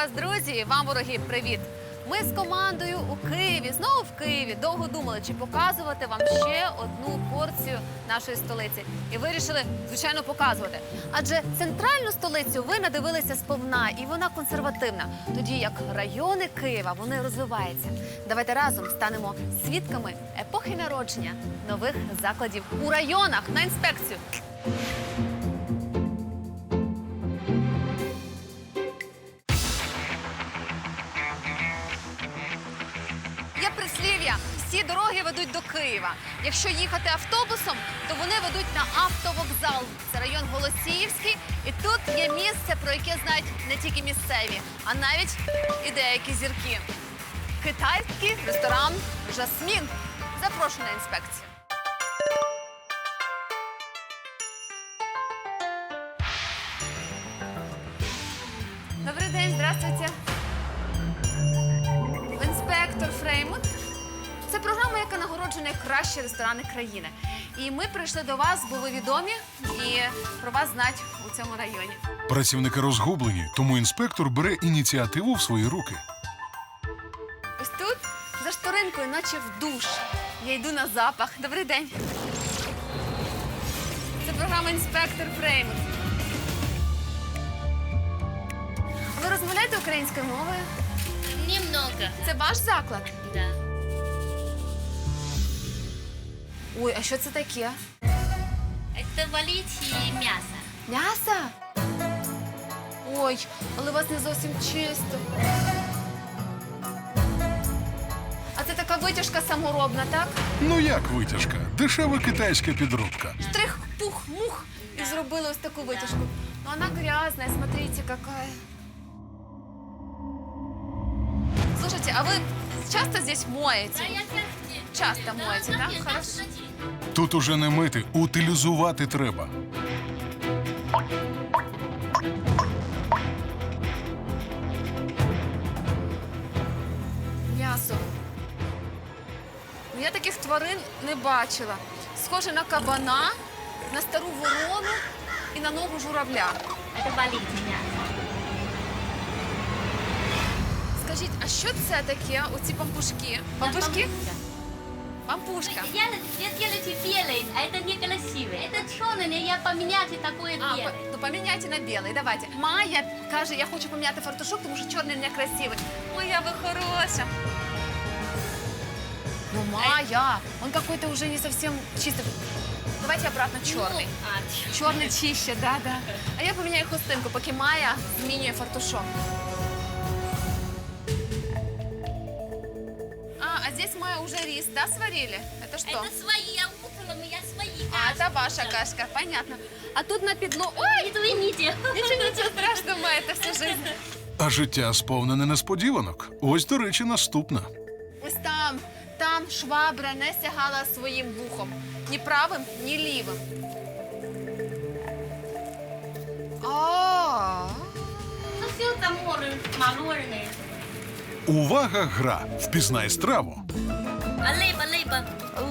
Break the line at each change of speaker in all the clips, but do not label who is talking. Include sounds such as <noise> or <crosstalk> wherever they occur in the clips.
вас, друзі! Вам, вороги, привіт! Ми з командою у Києві, знову в Києві, довго думали, чи показувати вам ще одну порцію нашої столиці. І вирішили, звичайно, показувати. Адже центральну столицю ви надивилися сповна, і вона консервативна. Тоді як райони Києва вони розвиваються. Давайте разом станемо свідками епохи народження нових закладів у районах на інспекцію. Ведуть до Києва. Якщо їхати автобусом, то вони ведуть на автовокзал. Це район Голосіївський. І тут є місце, про яке знають не тільки місцеві, а навіть і деякі зірки. Китайський ресторан Жасмін. Запрошую на інспекцію. Яка найкращі ресторани країни. І ми прийшли до вас, бо ви відомі і про вас знають у цьому районі.
Працівники розгублені, тому інспектор бере ініціативу в свої руки.
Ось тут, за шторинкою, наче в душ. Я йду на запах. Добрий день. Це програма інспектор Фреймут. Ви розмовляєте українською мовою?
Немного,
Це ваш заклад?
да.
Ой, а що це таке?
Это валить и мясо.
М'ясо? Ой, але у вас не зовсім чисто. А це така витяжка саморобна, так?
Ну як витяжка? Дешева китайська підробка.
Штрих, пух, мух. І зробили ось таку витяжку. Ну, вона грязная, смотрите, какая. Слушайте, а вы часто здесь моете? Часто моете, да? Хорошо.
Тут уже не мити, утилізувати треба.
М'ясо. Ну, я таких тварин не бачила. Схоже на кабана, на стару ворону і на ногу журавля.
Это валить мясо.
Скажіть, а що це таке? Оці пампушки? Пампушки? Пампушка.
Я, я делайте белый, а это некрасиво. Это черное, я поменяйте такое
А,
белое.
по- то поміняйте на білий. Давайте. Майя каже, я хочу поміняти фартушок, тому що чорний не красивий. Моя ви хороша. Ну, Майя, он какой-то уже не совсем чистый. Давайте обратно чорний.
Ну, а,
Чорний чище, да, да. А я поміняю хустинку, поки Майя змінює фартушок. А, а здесь Майя уже рис, да, сварили? Это что?
Это свои, я утром, я свои.
А, это ваша
Да.
кашка, понятно. А тут на підло... Ой,
Извините.
нічого, нічого страшного, Майя, це всю жизнь.
А життя сповнене несподіванок. Ось, до речі, наступна.
Ось там, там швабра не сягала своїм вухом. Ні правим, ні лівим. А,
Ну все там море, мороженое.
Увага, гра! Впізнай страву.
А либо, либо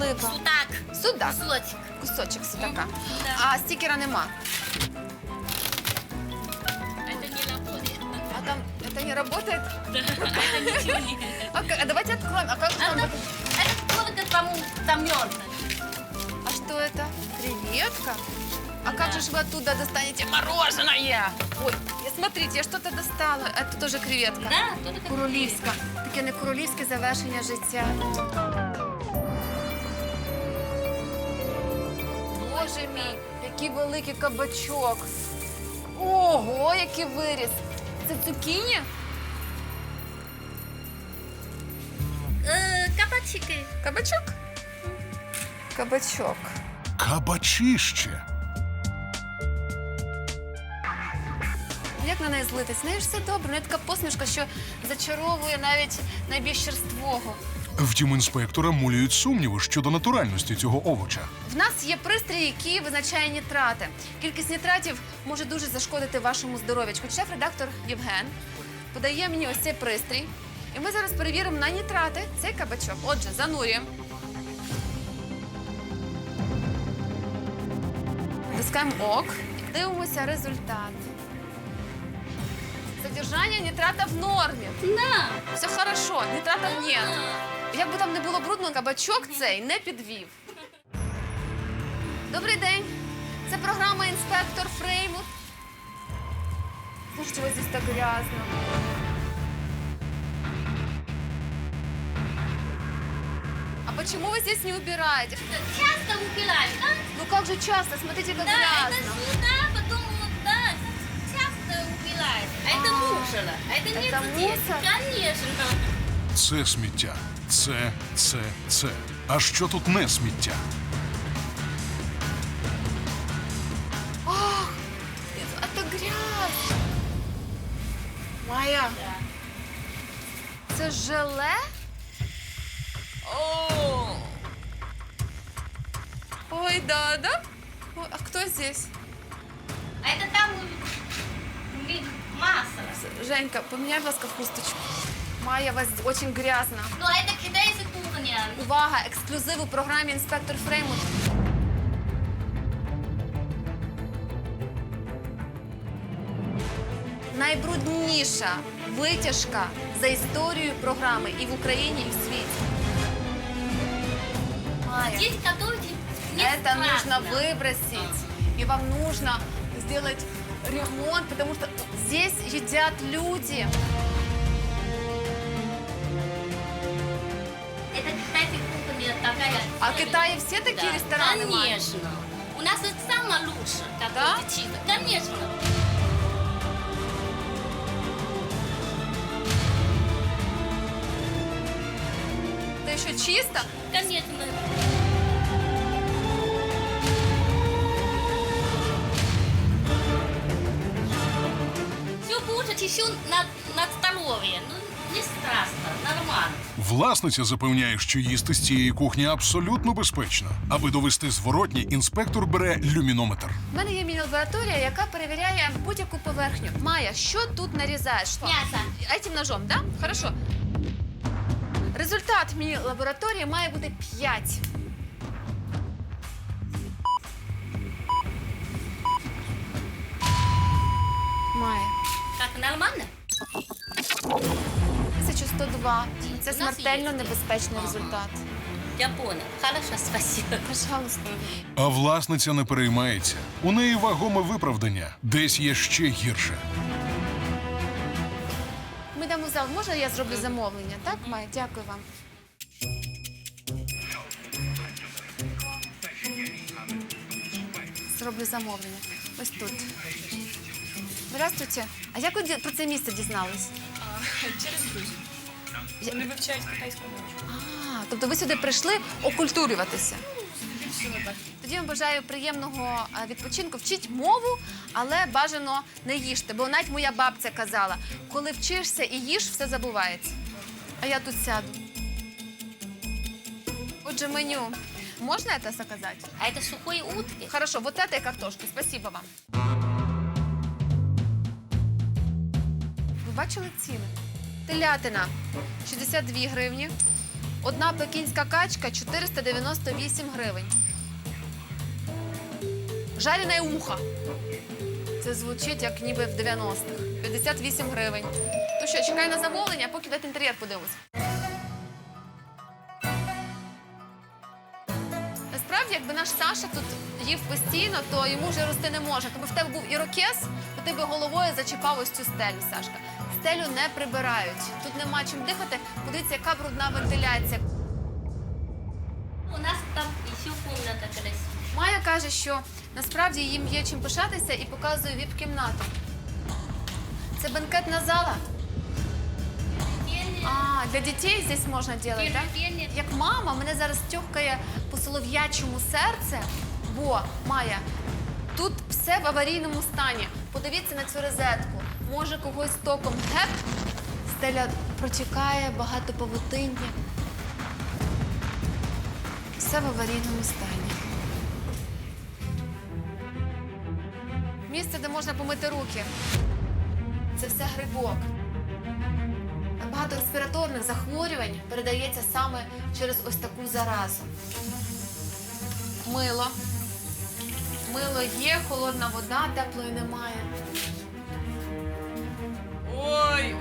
липа.
судак.
Судак.
Кусочек.
Кусочок судака.
Да.
А стікера нема.
Это не работает.
А там это не работает?
Это <laughs> ничего не...
А, к- а давайте откроем. А как же там?
Это, это только тому замерзнет.
А что это? Креветка? А как же ж вы оттуда достанете мороженое? Ой, смотрите, я что-то достала. Это тоже креветка.
Да, то така
Королівська. Таке не королівське завершення життя. Боже мій, який великий кабачок. Ого, який виріс. Це цукіні?
Е, Кабачики.
Кабачок? Кабачок.
Кабачище.
Як на неї злитись? В неї ж все добре. В неї така посмішка, що зачаровує навіть найбільш черствого.
Втім, інспектора мулюють сумніви щодо натуральності цього овоча.
В нас є пристрій, який визначає нітрати. Кількість нітратів може дуже зашкодити вашому здоров'ячку. Шеф-редактор Євген подає мені ось цей пристрій. І ми зараз перевіримо на нітрати цей кабачок. Отже, занурюємо. Натискаємо ок і дивимося результат. Содержание нитратов в норме.
Да.
Все хорошо, нитратов нет. Як би там не було брудно, кабачок цей не підвів. Добрий день. Це програма інспектор Фреймут. Слушайте, вот здесь так грязно. А почему вы здесь не убираете?
Часто убирать, да?
Ну как же часто, смотрите, как
Да, это
грязно.
это не
это
здесь.
мусор?
Конечно.
Це сміття. Це, це, це. А що тут не сміття?
Ах, это грязь. Майя, це желе? О. Ой, да, да? Ой, а кто здесь?
А это там вид масло.
Женька, поменяй, будь ласка, хусточку. Майя, у вас очень грязно.
Ну, а это китайская кухня.
Увага, ексклюзив у програмі Інспектор Фреймут. Найбрудніша витяжка за історією програми і в Україні, і в світі. Майя,
Здесь готовите не
это
страшно.
нужно выбросить. И вам нужно сделать ремонт, потому что здесь едят люди.
Это китайская кухня такая.
А в Китае все такие
Да,
рестораны?
Конечно. У нас это самое лучшее.
Да?
чисто. Конечно.
Это еще чисто?
Конечно. Все будет на, на здоровье. Ну, не страшно, нормально.
Власниця запевняє, що їсти з цієї кухні абсолютно безпечно. Аби довести зворотні, інспектор бере люмінометр.
У мене є міні-лабораторія, яка перевіряє будь-яку поверхню. Майя, що тут нарізаєш? Що?
М'ясо.
Этим ножом, да? Хорошо. Результат міні-лабораторії має бути 5. Майя.
Нормально?
1102. Це
У нас
смертельно
є.
небезпечний результат.
Я понял. Хорошо, спасибо.
Пожалуйста.
А власниця не переймається. У неї вагоме виправдання. Десь є ще гірше.
Ми йдемо в зал. Можна я зроблю замовлення? Так, Майя? Дякую вам. Зроблю замовлення. Ось тут. Здравствуйте. А як ви ді- про це місце дізнались?
Через друзів. Вони вивчають китайську мову.
А, тобто ви сюди прийшли окультурюватися.
Всього так.
Тоді я вам бажаю приємного а, відпочинку. Вчіть мову, але бажано не їжте. Бо навіть моя бабця казала, коли вчишся і їж, все забувається. А я тут сяду. Отже, меню. Можна это заказать?
А это сухой утки?
Хорошо, вот это и картошку. Спасибо вам. Бачили ціни? Телятина 62 гривні. Одна пекінська качка 498 гривень. Жарене ухо. Це звучить як ніби в 90-х. 58 гривень. Ну що, чекаю на замовлення, а поки дати інтер'єр подивимось. Насправді, якби наш Саша тут їв постійно, то йому вже рости не може. Якби в тебе був ірокез, то ти би головою зачіпав ось цю стелю, Сашка. Стелю не прибирають. Тут нема чим дихати. Подивіться, яка брудна вентиляція.
У нас там еще комната красивая.
Майя каже, що насправді їм є чим пишатися і показує віп-кімнату. Це бенкетна зала. А, для дітей здесь можна робити, так? Як мама, мене зараз тьохкає по солов'ячому серце, бо Майя, тут все в аварійному стані. Подивіться на цю розетку. Може когось током геп, стеля протікає, багато павутиння. Все в аварійному стані. Місце, де можна помити руки. Це все грибок. Багато респіраторних захворювань передається саме через ось таку заразу. Мило. Мило є, холодна вода, теплої немає. Ой,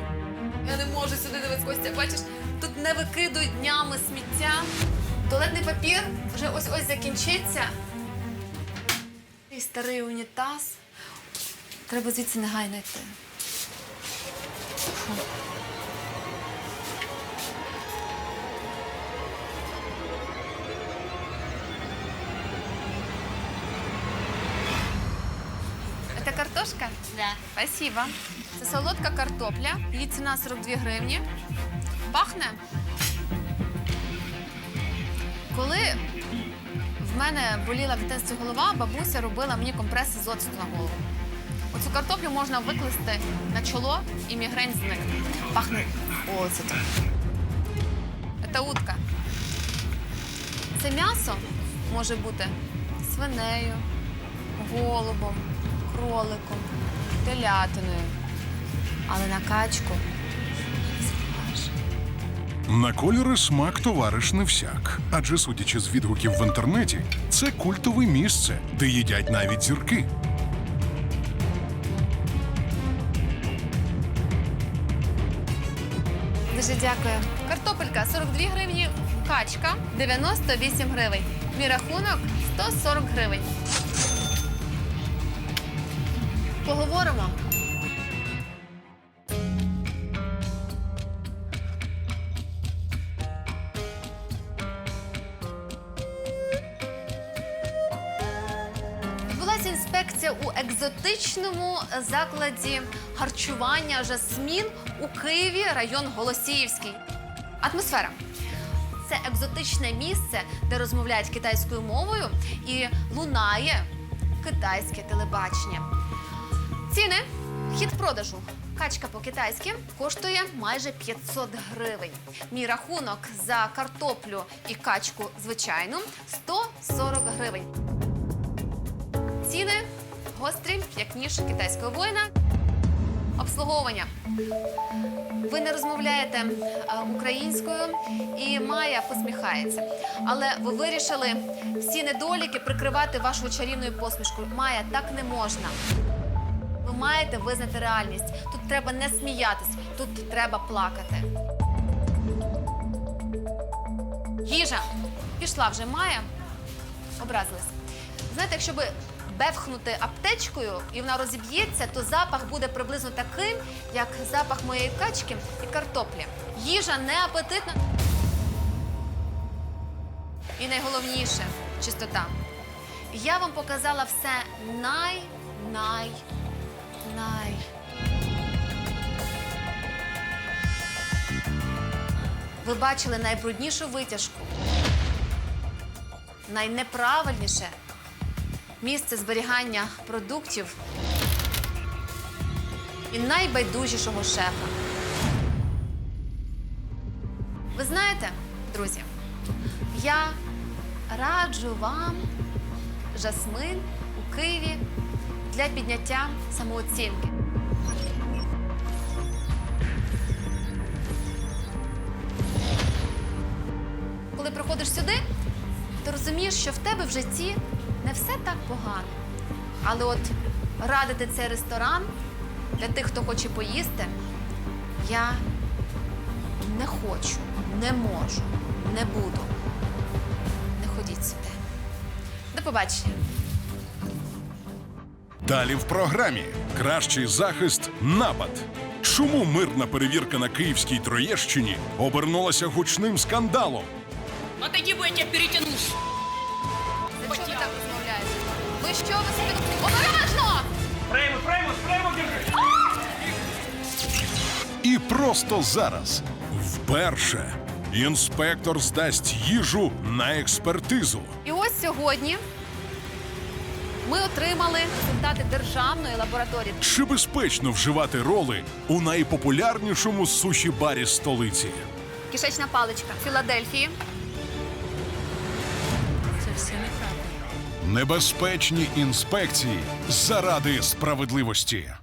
я не можу сюди дивитися, Костя. Бачиш, тут не викидують днями сміття. Туалетний папір вже ось ось закінчиться. І старий унітаз. Треба звідси негайно йти. Фу. Картошка?
Да.
Спасибо. Це солодка картопля. Її ціна 42 гривні. Пахне. Коли в мене боліла в дитинстві голова, бабуся робила мені компреси з оцту на голову. Оцю картоплю можна викласти на чоло і мігрень зникне. Пахне оцетом. Це утка. Це м'ясо може бути свинею, голубом, кроликом, телятиною. Але на качку.
На кольори смак товариш не всяк. Адже, судячи з відгуків в інтернеті, це культове місце, де їдять навіть зірки.
Дуже дякую. Картопелька 42 гривні, качка 98 гривень. Мій рахунок 140 гривень. Поговоримо. Відбулася інспекція у екзотичному закладі харчування Жасмін у Києві, район Голосіївський. Атмосфера. Це екзотичне місце, де розмовляють китайською мовою і лунає китайське телебачення. Ціни хід продажу. Качка по-китайськи коштує майже 500 гривень. Мій рахунок за картоплю і качку звичайну 140 гривень. Ціни гострі, як ніж китайського воїна. Обслуговування. Ви не розмовляєте е, українською і Майя посміхається. Але ви вирішили всі недоліки прикривати вашою чарівною посмішкою. Майя, так не можна. Маєте визнати реальність. Тут треба не сміятись, тут треба плакати. Їжа. Пішла вже Майя. Образилась. Знаєте, якщо би бевхнути аптечкою і вона розіб'ється, то запах буде приблизно таким, як запах моєї качки і картоплі. Їжа не апетитна. І найголовніше чистота. Я вам показала все най, най. Ви бачили найбруднішу витяжку, найнеправильніше місце зберігання продуктів і найбайдужішого шефа. Ви знаєте, друзі, я раджу вам жасмин у Києві для підняття самооцінки. Коли приходиш сюди, ти розумієш, що в тебе в житті не все так погано. Але от радити цей ресторан для тих, хто хоче поїсти, я не хочу, не можу, не буду. Не ходіть сюди. До побачення.
Далі в програмі кращий захист напад. Чому мирна перевірка на київській Троєщині обернулася гучним скандалом?
Отойди, бо я тебя перетяну.
За що ви так розмовляєте? Ви що ви собі обережно?
Прейму, прейму, прейму держи!
І просто зараз, вперше, інспектор здасть їжу на експертизу.
І ось сьогодні ми отримали результати державної лабораторії.
Чи безпечно вживати роли у найпопулярнішому суші-барі столиці?
Кишечна паличка Філадельфії.
Це все неправда.
Небезпечні інспекції заради справедливості.